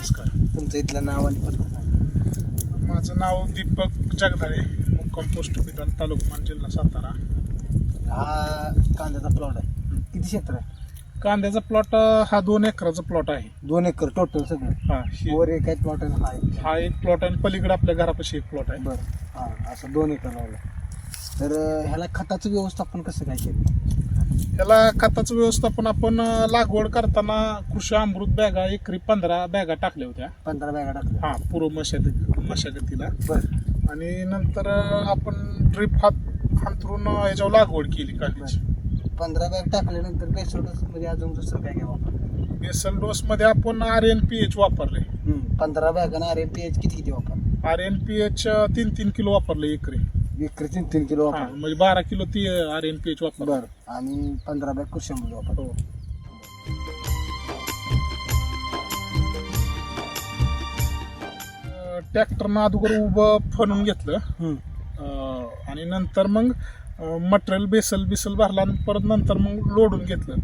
नमस्कार. तुमचं इथलं नाव आणि पत्ता. माझं नाव दीपक जगदाळे मुक्काम पोस्ट विधान तालुका मान जिल्हा सातारा. हा कांद्याचा प्लॉट आहे. किती क्षेत्र आहे? कांद्याचा प्लॉट हा दोन एकराचा प्लॉट आहे. दोन एकर टोटल सगळं? हा वर एक आहे प्लॉट आहे हा एक हा एक प्लॉट आणि पलीकडे आपल्या घरापाशी एक प्लॉट आहे. बरं. हा असं दोन एकर लावलं. तर ह्याला खताचं व्यवस्थापन कसं काय केलं? त्याला खताचं व्यवस्थापन आपण लागवड करताना कृषी अमृत बॅगा एकरी पंधरा बॅगा टाकल्या होत्या. पंधरा बॅगा टाकल्या. हा पूर्व मशागत मशागतीला. आणि नंतर आपण ड्रीप हात अंतरून याच्यावर लागवड केली कांद्याची पंधरा बॅग टाकल्यानंतर बेसोडसमध्ये अजून दुसरं काय घ्यावं बेसल डोस मध्ये आपण आर एन पी एच वापरले पंधरा बॅगानं आर एम पी एच किती किती वापर आर एन पी एच तीन तीन किलो वापरले एकरी. एकरी तीन तीन किलो हा, वापर. म्हणजे बारा किलो ती आर एन पी एच वापर. बरं. आणि पंधरा बॅग कृषी वापर. हो. ट्रॅक्टरनं अगोदर उभं फणून घेतलं. हम्म. अं, आणि नंतर मग मटेरियल बेसल बिसल भरला आणि परत नंतर मग लोडून घेतलं.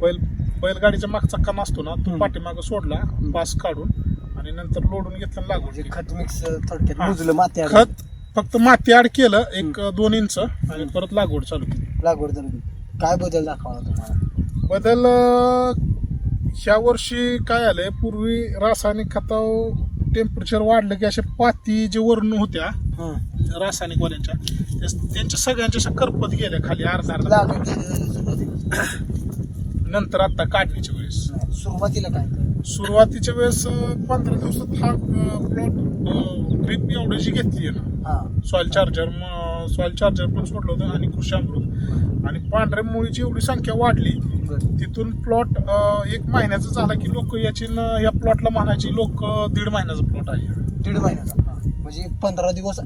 बैल बैलगाडीच्या मागचा कण असतो ना तो हम्म. पाठीमागं सोडला पास काढून आणि नंतर लोडून घेतलं आणि लागवड म्हणजे केली. खत मिक्स थोडक्यात हा. माती आड खत फक्त माती आड केलं एक दोन इंच आणि परत लागवड चालू केली. लागवड झाली. काय बदल दाखवला तुम्हाला? बदल ह्या वर्षी काय आलंय पूर्वी रासायनिक खताव टेम्परेचर वाढलं की अशा पाती जे वरून होत्या रासायनिक वाल्यांच्या त्या- त्यांच्या सगळ्यांच्या अशा करपत गेल्या खाली अर्धा अर्धा. लागवड नंतर आता काढणीच्या वेळेस. सुरुवातीला काय? सुरुवातीच्या वेळेस अं, पंधरा दिवसात हा प्लॉट ड्रीप एवढ्याची घेतली आहे ना सॉइल चार्जर सॉइल चार्जर पण सोडलं होतं आणि कृषी अमृत. आणि पांढऱ्या मुळीची एवढी संख्या वाढली. तिथून प्लॉट एक महिन्याचा झाला की लोक याची या प्लॉटला म्हणायची लोक दीड महिन्याचा प्लॉट आहे. दीड महिन्याचा. म्हणजे पंधरा दिवस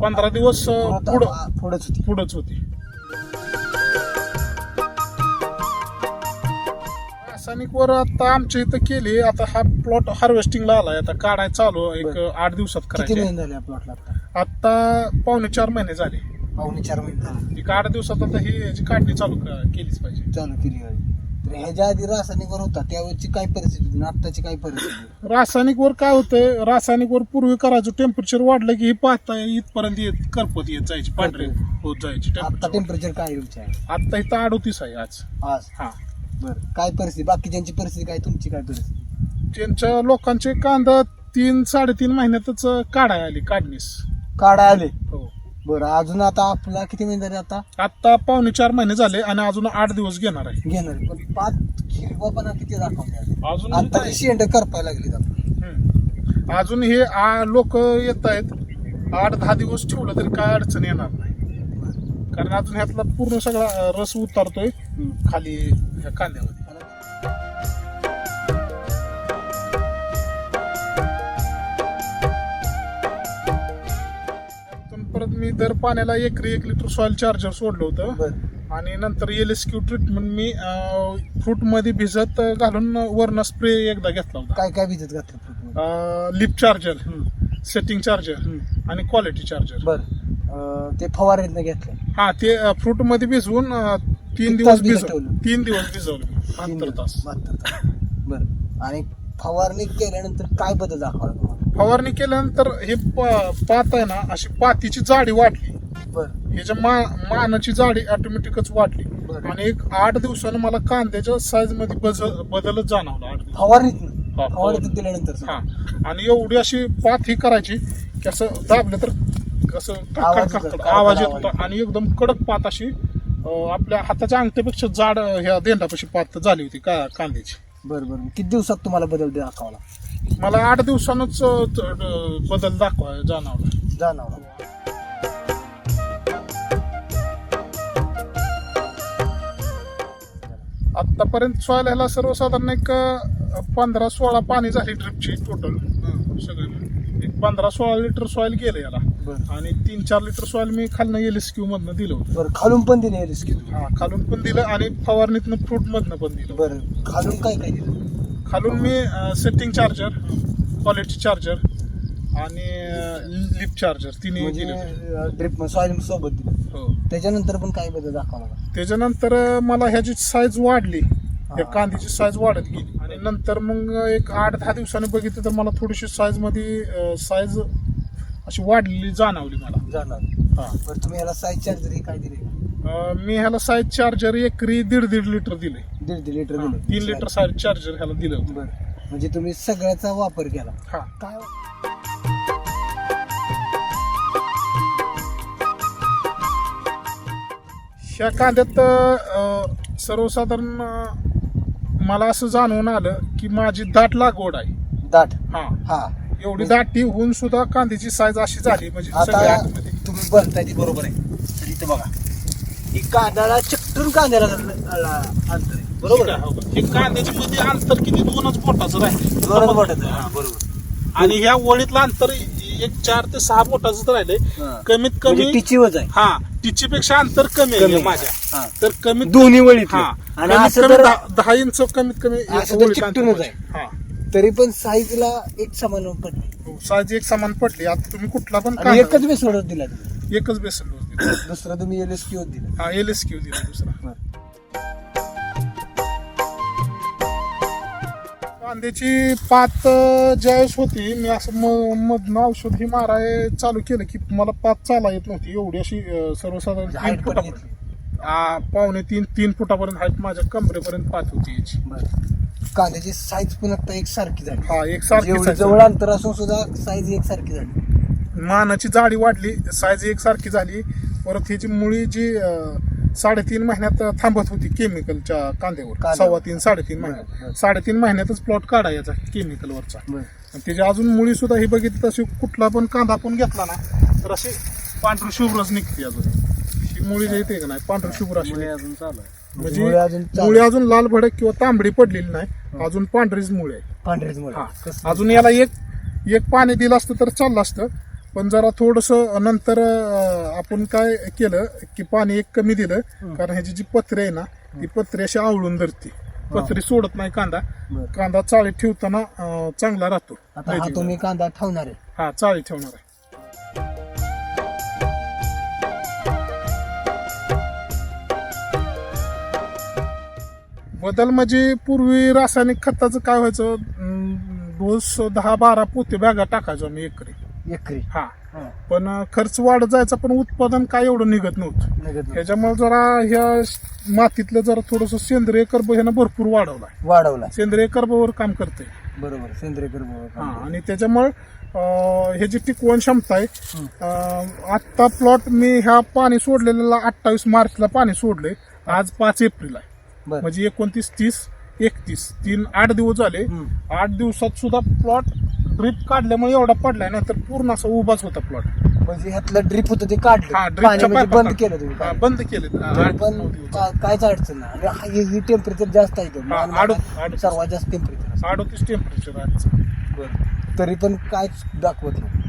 पंधरा दिवस पुढं हा, पुढंच होती. पुढंच होती. रासायनिक वर आता आमच्या इथं केली आता हा प्लॉट हार्वेस्टिंगला आलाय आता काढाय चालू. एक. आठ दिवसात करायचे. प्लॉटला आता पावणे चार महिने झाले. पावणे चार महिने झाले. एक आठ दिवसात आता ही याची काढणी चालू क- केलीच पाहिजे. चालू केली गाडी तर ह्याच्या आधी रासायनिकवर होता त्यावेळेची काय परिस्थिती होती आणि आत्ताची काय परिस्थिती आहे? रासायनिक वर काय होतंय? रासायनिक वर पूर्वी करायचं टेम्परेचर वाढलं की ही पाहता इथपर्यंत येत करपत येत जायची पांढरे होत जायची आत्ता टेम्परेचर टेम्परेचर काय आहे आता इथं अडोतीस आहे आज. आज? हा. बरं. काय परिस्थिती? बाकीच्यांची परिस्थिती काय? तुमची काय परिस्थिती? त्यांच्या लोकांचे कांदा तीन साडेतीन महिन्यातच काढाय आली काढणीस. काढा आले. हो. बरं अजून आता आपला किती महिने झाले आता? आता पावणे चार महिने झाले आणि अजून आठ दिवस घेणार आहे. घेणार आहे. पण पाच हिरवापणा किती दाखवते अजून आता शेंड करपायला लागली आपण हम्म. अजून हे लोक येत आहेत. आठ दहा दिवस ठेवलं तरी काय अडचण येणार नाही. कारण अजून ह्यातला पूर्ण सगळा अं, रस उतारतोय खाली ह्या कांद्यामध्ये. मी दर पाण्याला एकरी एक लिटर सॉइल चार्जर सोडलं होतं. आणि नंतर एल एस क्यू ट्रीटमेंट मी फ्रूटमध्ये भिजत घालून वरनं स्प्रे एकदा घेतला होता. काय काय भिजत घातलं लिप चार्जर? Setting charger. आणि क्वालिटी चार्जर बरं. ते फवारणीतनं घेतलं. हा ते फ्रूटमध्ये भिजवून तीन दिवस तास भिजत भिजव ठेवलं? तीन दिवस भिजवलं. बहात्तर तास. बहात्तर तास. बरं. आणि फवारणी केल्यानंतर काय बदल तुम्हाला? फवारणी केल्यानंतर हे पात आहे ना अशी पातीची जाडी वाढली बरं. ह्याच्या मा मानाची जाडी ऑटोमॅटिकच वाढली. आणि एक आठ दिवसानं मला कांद्याच्या साईजमध्ये बदलच जाणवला हा, फवारणीत दिल्यानंतर हा. आणि एवढी अशी पात ही करायची की असं दाबलं तर कसं खडखड आवाज येतो, होता आणि एकदम कडक पात अशी आपल्या हाताच्या अंगठ्यापेक्षा जाड ह्या देंडापाशी पात झाली होती का कांद्याची. बरं बरं. किती दिवसात तुम्हाला बदल दाखवला मला आठ दिवसानंच बदल दाखवा जाणवला. जाणवला. आतापर्यंत सॉइल ह्याला सर्वसाधारण एक पंधरा सोळा पाणी झाली ट्रिपची टोटल सगळे. एक पंधरा सोळा लिटर सॉइल गेलं याला. आणि तीन चार लिटर सॉइल मी खालनं एल एस क्यू मधनं दिलं होतं. बरं खालून पण दिले रिस्क हा खालून पण दिलं आणि फवारणीतनं फ्रूट मधनं पण दिलं बरं खालून काय काय दिलं? खालून मी सेटिंग चार्जर क्वालिटी चार्जर आणि लिप चार्जर तिन्ही दिले होते. म्हणजे ड्रिप सॉइल सोबत दिलं. हो. त्याच्यानंतर पण काय बदल दाखवला त्याच्यानंतर अं, मला ह्याची साईज वाढली. या कांद्याची साईज वाढत गेली. आणि नंतर मग एक आठ दहा दिवसांनी बघितलं तर मला थोडीशी साईजमध्ये साईज अशी वाढलेली जाणवली मला. जाणार हा. बरं तुम्ही ह्याला साईज चार्जर काय दिले? अं, मी ह्याला साईज चार्जर एकरी दीड दीड लिटर दिले. दीड दीड लिटर दिले. तीन लिटर चार्जर ह्याला दिलं होतं. बरं. म्हणजे तुम्ही सगळ्याचा वापर केला. हा काय? ह्या कांद्यात अं, सर्वसाधारण अं, मला असं जाणवून आलं की माझी दाट लागवड आहे. दाट? हा. हा. एवढी दाटी होऊन सुद्धा कांद्याची साईज अशी झाली म्हणजे सगळ्या आता आतमध्ये. तुम्ही बोलताय ती बरोबर आहे. तर इथं बघा. ही कांद्याला चिकटून कांद्याला अंतर आहे बरोबर हो. हे कांद्याच्या मध्ये अंतर किती? दोनच बोटाचं राहिले दोनच बोटाचं. आहे. हा, बरोबर. आणि ह्या ओळीतलं अंतर एक चार ते सहा बोटाच राहिले हा. कमीत म्हणजे कमी टिचीवच आहे. हा टिचीपेक्षा अंतर कमी कमी आहे. आहे. माझ्या. हा. तर कमीत दोन्ही वळीत हा. आणि कमीत असं कमी जर दहा- दहा इंच कमीत कमी असं तर ओळीत चिकटूनच अंतर आहे. हा. तरी पण साईजला एक समान पडली. साईज एक समान पडली. आता तुम्ही कुठला पण आणि कांदा- एकच बेसोडत दिला तुम्ही. एकच बेसन डोस दिला. दुसरा तुम्ही एल एस क्यू दिला. हा एल एस क्यू दिला दुसरा. कांद्याची पात ज्यावेळेस होती मी असं म- मधनं औषध ही माराय चालू केलं की मला पात चाला येत नव्हती. एवढी अशी सर्वसाधारण तीन फुटापर्यंत. आ, पावणे तीन तीन फुटापर्यंत हाईट माझ्या कमरेपर्यंत पात होती याची. कांद्याची साईज पण आता एक सारखी झाली. हा एक सारखी जेवढी size जवळ अंतर असून सुद्धा साईज एक सारखी झाली. मानाची जाडी वाढली साईज एकसारखी झाली. परत ह्याची मुळी जी साडेतीन महिन्यात थांबत होती केमिकलच्या कांद्यावर. सव्वा तीन साडेतीन महिन्यात. साडेतीन महिन्यातच प्लॉट काढायचा केमिकलवरचा. बरं. आणि त्याची अजून मुळी सुद्धा ही बघितली तशी कुठला पण कांदा आपण घेतला ना तर अशी पांढरी शुभ्रच निघते अजून. ही मुळी येते का नाही? पांढरी शुभ्र अशी. अजून चालू म्हणजे मुळे अजून लाल भडक किंवा तांबडी पडलेली नाही अजून पांढरीच मुळे पांढरेच मुळे? अजून याला एक एक पाणी दिलं असतं तर चाललं असतं. पण जरा थोडस नंतर आपण काय केलं की पाणी एक कमी दिलं कारण ह्याची जी पत्रे आहे ना ती पत्रे अशी आवळून धरते. पत्रे सोडत नाही कांदा. कांदा चाळीत ठेवताना चांगला राहतो. आता हा. तुम्ही कांदा ठेवणार आहे. हा चाळीत ठेवणार आहे. बदल म्हणजे पूर्वी रासायनिक खताचं काय व्हायचं? रोज दहा बारा पोते बॅगा टाकायचो आम्ही एकरी. एकरी. हा. हा. पण खर्च वाढत जायचा पण उत्पादन काय एवढं निघत नव्हतं. निघत नाही. त्याच्यामुळे जरा ह्या मातीतलं जरा थोडस सेंद्रिय कर्ब ह्यानं भरपूर वाढवलाय. वाढवला सेंद्रिय कर्बवर काम करते बरोबर सेंद्रिय हा कर्ब आणि त्याच्यामुळे हे जी टिकवण क्षमता आहे. अं, आत्ता प्लॉट मी ह्या पाणी सोडलेल्याला अठ्ठावीस मार्चला पाणी सोडले आज पाच एप्रिल आहे. बर. म्हणजे एकोणतीस तीस एकतीस तीन आठ दिवस झाले. हम्म. आठ दिवसात सुद्धा प्लॉट ड्रिप काढल्यामुळे एवढा पडलाय ना तर पूर्ण असा उभाच होता प्लॉट म्हणजे ह्यातलं ड्रिप होतं ते हा काढलं पाणी ड्रिपच्या म्हणजे बंद केलं तुम्ही हा, पाणी. बंद केले. तरी पण का- कायच अडचण नाही. आणि हा- टेम्परेचर जास्त आहे इथं. हा, मान- आडू- मान- आडू- सर्वात जास्त टेम्परेचर अडोतीस टेम्परेचर आहे. तरी पण कायच दाखवत नाही.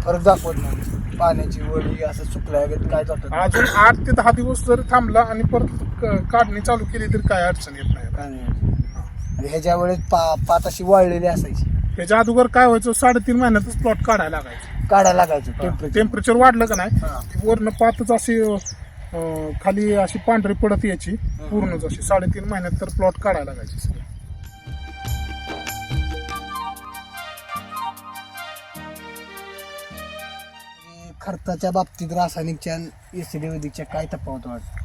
फरक दाखवत नाही. पाण्याची वळी असं सुकल्या काय जातं अजून आठ ते दहा दिवस जरी थांबला आणि परत क- काढणी चालू केली तरी काय अडचण येत नाही. आणि ह्याच्या वेळेस पा पात अशी वाळलेली असायची. त्याच्या अगोदर काय व्हायचं साडेतीन महिन्यातच प्लॉट काढायला लागायचं. काढायला लागायचं टेम्परेचर टेम्परेचर वाढलं का नाही हा. वरनं पातच अशी अं, खाली अशी पांढरी पडत यायची पूर्णच अशी साडेतीन महिन्यात तर प्लॉट काढायला लागायची सगळं. खर्चाच्या बाबतीत रासायनिकच्या एसिडी वैदिकच्या काय तफावत वाटत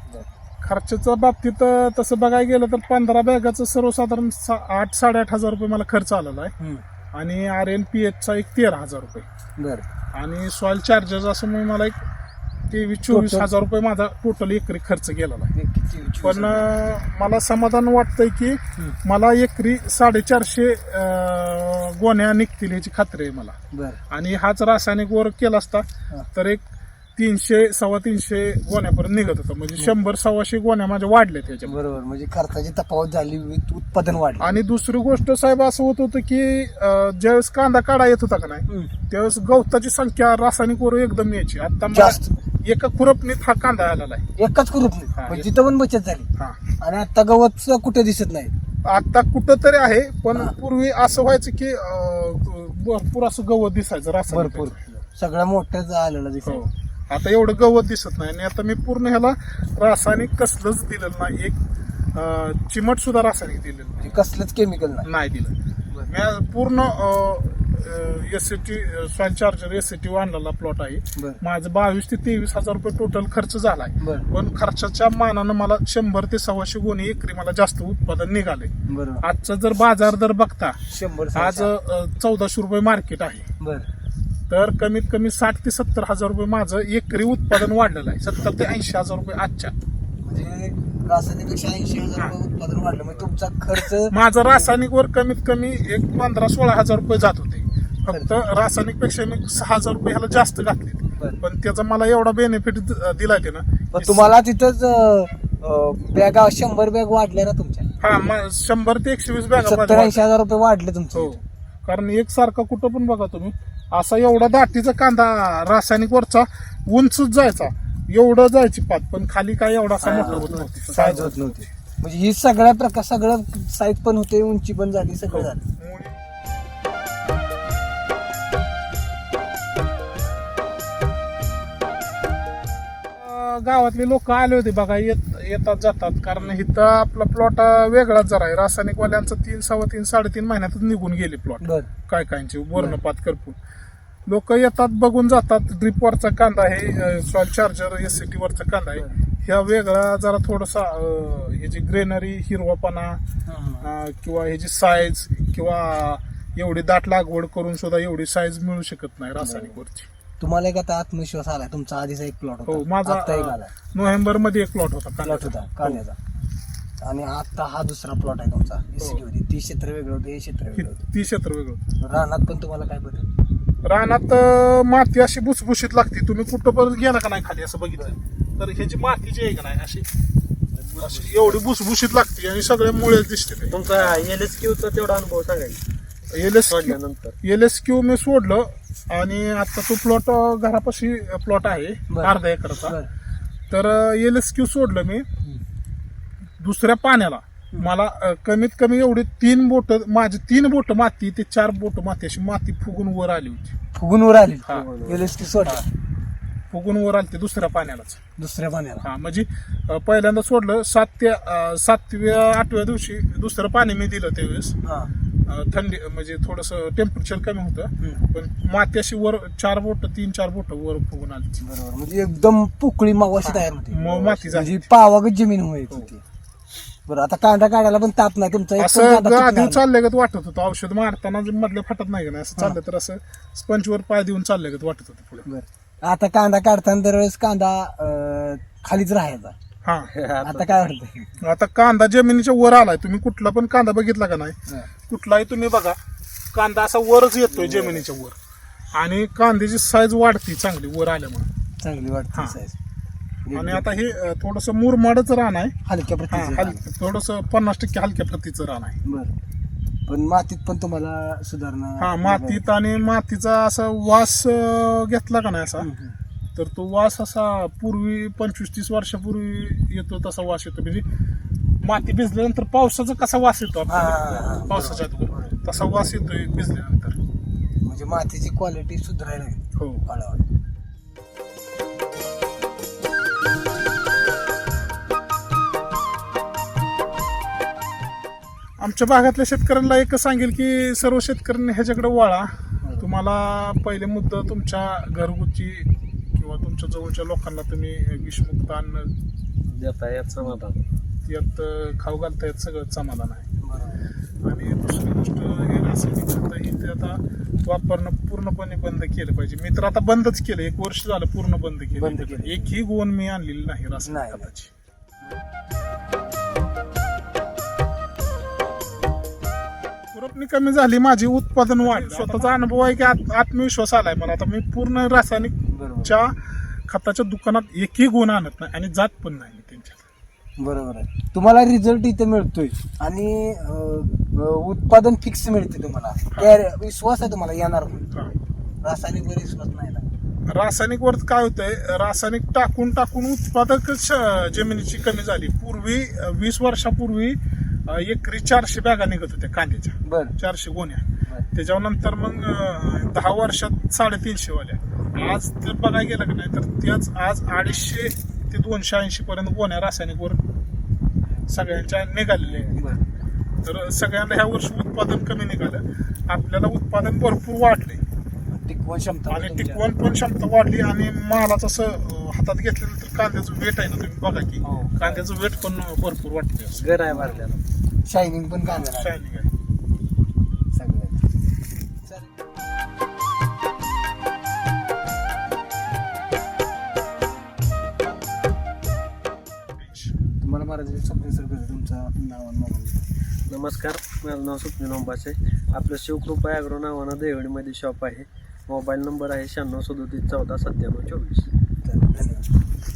खर्चाच्या बाबतीत तसं बघायला गेलं तर पंधरा बॅगाचं सर्वसाधारण सा- आठ साडेआठ हजार रुपये मला खर्च आलेला आहे. आणि आर एन पी एचचा एक तेरा हजार रुपये. बर. आणि सॉइल चार्जेस असं मला एक तेवीस चोवीस. हजार रुपये माझा टोटल एकरी खर्च गेलेला आहे. पण मला समाधान वाटतंय की मला एकरी साडेचारशे गोण्या निघतील याची खात्री आहे मला. बर. आणि हाच रासायनिक वर केला असता. तर एक तीनशे सव्वा तीनशे गोण्यापर्यंत निघत होतं. म्हणजे शंभर सव्वाशे गोण्या माझ्या वाढल्या त्याच्या बरोबर. म्हणजे खर्चाची तफावत झाली विथ उत्पादन वाढलं. आणि दुसरी गोष्ट साहेब असं होत होतं की अं, ज्यावेळेस कांदा काढा येत होता का नाही त्यावेळेस गवताची संख्या रासायनिक वर एकदम यायची. आता मला जास्त. एका खुरपणीत हा कांदा आलेला आहे. एकच करूप हा, नाही म्हणजे तिथं पण बचत झाली. हा. आणि आता गवत सुद्धा कुठे दिसत नाही. आता कुठं तरी आहे पण हा. पूर्वी असं व्हायचं की अं, भरपूर असं गवत दिसायचं रासायनिक भरपूर. सगळं मोठं आलेलं हो. दिसत आता एवढं गवत दिसत नाही. आणि आता मी पूर्ण ह्याला रासायनिक कसलंच दिलेलं नाही. एक चिमट सुद्धा रासायनिक दिलेलं नाही. म्हणजे कसलंच केमिकल नाही. दिलं. मी पूर्ण S T soil charger S T आणलेला प्लॉट आहे. माझं बावीस ते तेवीस हजार रुपये टोटल खर्च झालाय. पण खर्चाच्या मानानं मला शंभर ते सव्वाशे गुणी एकरी मला जास्त उत्पादन निघाले आजचा जर बाजार दर बघता आज चौदाशे रुपये मार्केट आहे. तर कमीत कमी साठ ते सत्तर हजार रुपये माझं एकरी उत्पादन वाढलेलं आहे. सत्तर ते ऐंशी हजार रुपये आजच्या. म्हणजे रासायनिकपेक्षा ऐंशी हजार रुपये उत्पादन वाढलं. म्हणजे तुमचा खर्च माझं रासायनिक वर कमीत कमी एक पंधरा सोळा हजार रुपये जात होते. फक्त रासायनिकपेक्षा मी सहा हजार रुपये ह्याला जास्त घातले. पण त्याचा मला एवढा बेनिफिट दिलाय ते ना पण तुम्हाला तिथंच बॅगा शंभर बॅग वाढल्या ना तुमच्या? हा शंभर ते एकशे वीस बॅगा. ऐंशी हजार रुपये वाढले तुमचे हो. कारण एकसारखा कुठं पण बघा तुम्ही. असा एवढा दाटीचा कांदा रासायनिक वरचा उंचच जायचा. एवढं जायची पात पण खाली काय एवढा असा मोठा होत नव्हती. साईज होत नव्हती. म्हणजे ही सगळ्या प्रकार सगळं साईज पण होते उंची पण झाली सगळं झालं. गावातले लोक आले होते बघा येत येतात जातात. कारण इथं आपला प्लॉट वेगळाच जरा आहे. रासायनिक वाल्यांचं तीन सव्वा तीन साडेतीन महिन्यातच निघून गेले प्लॉट बर. काय कायचे वर्णपात करपून. लोक येतात बघून जातात. ड्रिप वरचा कांदा आहे soil charger S C T वरचा कांदा आहे. ह्या वेगळा जरा थोडासा अं, ह्याची ग्रेनरी हिरवापणा अं, किंवा ह्याची साईज किंवा एवढी दाट लागवड करून सुद्धा एवढी साईज मिळू शकत नाही रासायनिक वरची. तुम्हाला एक आता आत्मविश्वास आलाय तुमचा आधीचा एक प्लॉट हो होता माझा आता एक आलाय. नोव्हेंबरमध्ये एक प्लॉट होता प्लॉट. होता कांद्याचा. आणि आता हा दुसरा प्लॉट आहे तुमचा मध्ये. ती क्षेत्र वेगळं होतं हे क्षेत्र हे वेगळं होतं. ती क्षेत्र वेगळं होतं. रानात पण तुम्हाला काय बदल? रानात अं, माती अशी भुसभुशीत लागते. तुम्ही कुठं परत गेला का नाही खाली असं बघितलं तर ह्याची माती जी आहे का नाही अशी अशी एवढी भुसभुशीत लागते आणि सगळे मुळे दिसते तुमचा एल एस क्यूचा तेवढा अनुभव सांगायचा. एल एस सोडल्यानंतर एल एस क्यू मी सोडलं आणि आता तो प्लॉट घरापाशी प्लॉट आहे बरं. अर्धा एकराचा. तर एल एस क्यू सोडलं मी. दुसऱ्या पाण्याला. मला अं, कमीत कमी एवढी तीन बोट माझी तीन बोट माती ते चार बोट माती अशी माती फुगून वर आली होती. फुगून वर आली. हा. एलएसटी सोडा फुगून वर आली ते दुसऱ्या पाण्यालाच. दुसऱ्या पाण्याला. हा म्हणजे अं, पहिल्यांदा सोडलं सात ते अं, सातव्या आठव्या दिवशी दुसरं पाणी मी दिलं त्यावेळेस. हा. थंडी म्हणजे थोडस टेम्परेचर कमी होतं. पण माती अशी वर चार बोट तीन चार बोट वर फुगून आली. बरोबर. म्हणजे एकदम पोकळी मावाशी तयार होती. माती झाली. म्हणजे पावागत जमीन व्हायची होती बरं आता कांदा काढायला पण ताप नाही. तुमचा असं आधी नाही. चालल्यागत वाटत होतं. औषध मारताना जे मधले फाटत नाही का असं चाललं तर असं स्पंजवर पाय देऊन चालल्यागत वाटत होतं पुढे. आता कांदा काढताना दरवेळेस कांदा खालीच राहायचा. हा. आता काय वाटतंय? आता कांदा जमिनीच्या वर आलाय. तुम्ही कुठला पण कांदा बघितला का नाही? कुठलाही तुम्ही बघा. कांदा असा वरच येतोय जमिनीच्या वर. आणि कांद्याची साईज वाढते चांगली वर आल्यामुळे. चांगली वाटते हा. साईज आणि आता हे थोडस मुरमाडच रान आहे. हलक्या हा, प्रतीचं हल- थोडस पन्नास टक्के हलक्या प्रतीचं रान आहे. बरं. पण मातीत पण तुम्हाला सुधारणा हा मातीत आणि मातीचा असा वास अं, घेतला का नाही असा? हम्म, हम्म. तर तो वास असा पूर्वी पंचवीस तीस वर्षापूर्वी येतो तसा वास येतो. म्हणजे माती भिजल्यानंतर पावसाचा कसा वास येतो आपल्याला. पावसाच्या अगोदर. तसा वास येतोय भिजल्यानंतर. म्हणजे मातीची क्वालिटी सुधारायला हो. आमच्या भागातल्या शेतकऱ्यांना एकच सांगेल की सर्व शेतकऱ्यांनी ह्याच्याकडे वळा. तुम्हाला पहिले मुद्दा तुमच्या घरगुती तुमच्या जवळच्या लोकांना तुम्ही विषमुक्त अन्न देता यात समाधान. यात खाऊ घालता यात सगळं समाधान आहे. आणि दुसरी गोष्ट हे रासायनिक खतं हे ते आता वापरणं पूर्णपणे बंद केलं पाहिजे. मी तर आता बंदच केलं. एक वर्ष झालं पूर्ण बंद बंद केलं. केलं. एकही गोण मी आणलेली नाही रासायनिक नाही. खताची. खुरपणी कमी झाली माझी उत्पादन वाढ स्वतःचा अनुभव आहे की आत- आत्मविश्वास आलाय मला. आता मी पूर्ण रासायनिक बरोबर. च्या खताच्या दुकानात एकही गुण आणत नाही आणि जात पण नाही मी त्यांच्या बरोबर आहे. तुम्हाला रिझल्ट इथे मिळतोय आणि अं, उत्पादन फिक्स मिळते तुम्हाला. त्या- विश्वास आहे तुम्हाला येणार म्हणून. हा. रासायनिक वर विश्वास नाही ना? रासायनिक वर काय होतंय रासायनिक टाकून टाकून उत्पादकच अं, जमिनीची कमी झाली. पूर्वी अं, वीस वर्षापूर्वी अं, एकरी चारशे बॅगा निघत होत्या कांद्याच्या. बर. चारशे गोण्या. त्याच्यानंतर मग अं, दहा वर्षात साडेतीनशे वाल्या आज जर बघायला गेलं की नाही तर त्याच आज अडीचशे ते दोनशे ऐंशी पर्यंत गोण्या रासायनिक वर सगळ्यांच्या निघालेले तर सगळ्यांना ह्या वर्षी उत्पादन कमी निघालं. आपल्याला उत्पादन भरपूर वाढले. टिकवण क्षमता आणि टिकवण पण क्षमता वाढली आणि मालाचं असं हातात घेतल्यानंतर कांद्याचं वेट आहे ना तुम्ही बघा की. हो. कांद्याचं वेट पण भरपूर वाटते घर आहे भरल्याला शायनिंग पण कांदा शायनिंग आहे. नमस्कार माझं नाव स्वप्नील अंबासे आपलं शिवकृपा ॲग्रो नावानं देवडीमध्ये शॉप आहे. मोबाईल नंबर आहे शहाण्णव सदोतीस चौदा सत्त्याण्णव चोवीस. धन्यवाद.